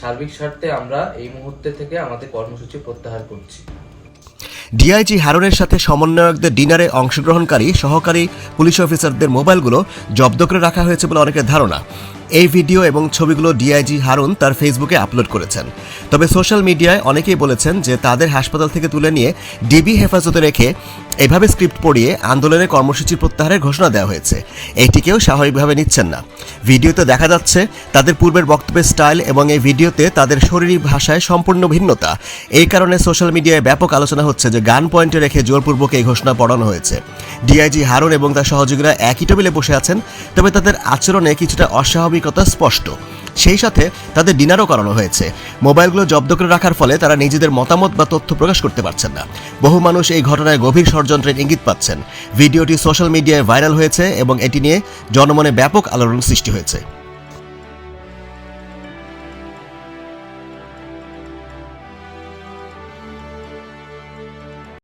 সার্বিক স্বার্থে আমরা এই মুহূর্তে থেকে আমাদের কর্মসূচি প্রত্যাহার করছি। ডিআইজি হারুনের সাথে সমন্বয়কদের ডিনারে অংশগ্রহণকারী সহকারী পুলিশ অফিসারদের মোবাইলগুলো জব্দ করে রাখা হয়েছে বলে অনেকের ধারণা। এই ভিডিও এবং ছবিগুলো ডিআইজি হারুন তার ফেসবুকে আপলোড করেছেন। তবে সোশ্যাল মিডিয়ায় অনেকেই বলেছেন যে তাদের হাসপাতাল থেকে তুলে নিয়ে ডিবি হেফাজতে রেখে এভাবে স্ক্রিপ্ট পড়িয়ে আন্দোলনের কর্মসূচি প্রত্যাহারের ঘোষণা দেওয়া হয়েছে। এইটিকেও স্বাভাবিকভাবে নিচ্ছেন না। ভিডিওতে দেখা যাচ্ছে তাদের পূর্বের বক্তব্যের স্টাইল এবং এই ভিডিওতে তাদের শরীরী ভাষায় সম্পূর্ণ ভিন্নতা। এই কারণে সোশ্যাল মিডিয়ায় ব্যাপক আলোচনা হচ্ছে যে গান পয়েন্টে রেখে জোরপূর্বক এই ঘোষণা পড়ানো হয়েছে। ডিআইজি হারুন এবং তার সহযোগীরা একই টেবিলে বসে আছেন, তবে তাদের আচরণে কিছুটা অস্বাভাবিকতা স্পষ্ট। সেই সাথে তাদের ডিনারও করানো হয়েছে। মোবাইলগুলো জব্দ করে রাখার ফলে তারা নিজেদের মতামত বা তথ্য প্রকাশ করতে পারছেন না। বহু মানুষ এই ঘটনায় গভীর ষড়যন্ত্রের ইঙ্গিত পাচ্ছেন। ভিডিওটি সোশ্যাল মিডিয়ায় ভাইরাল হয়েছে এবং এটি নিয়ে জনমনে ব্যাপক আলোড়ন সৃষ্টি হয়েছে।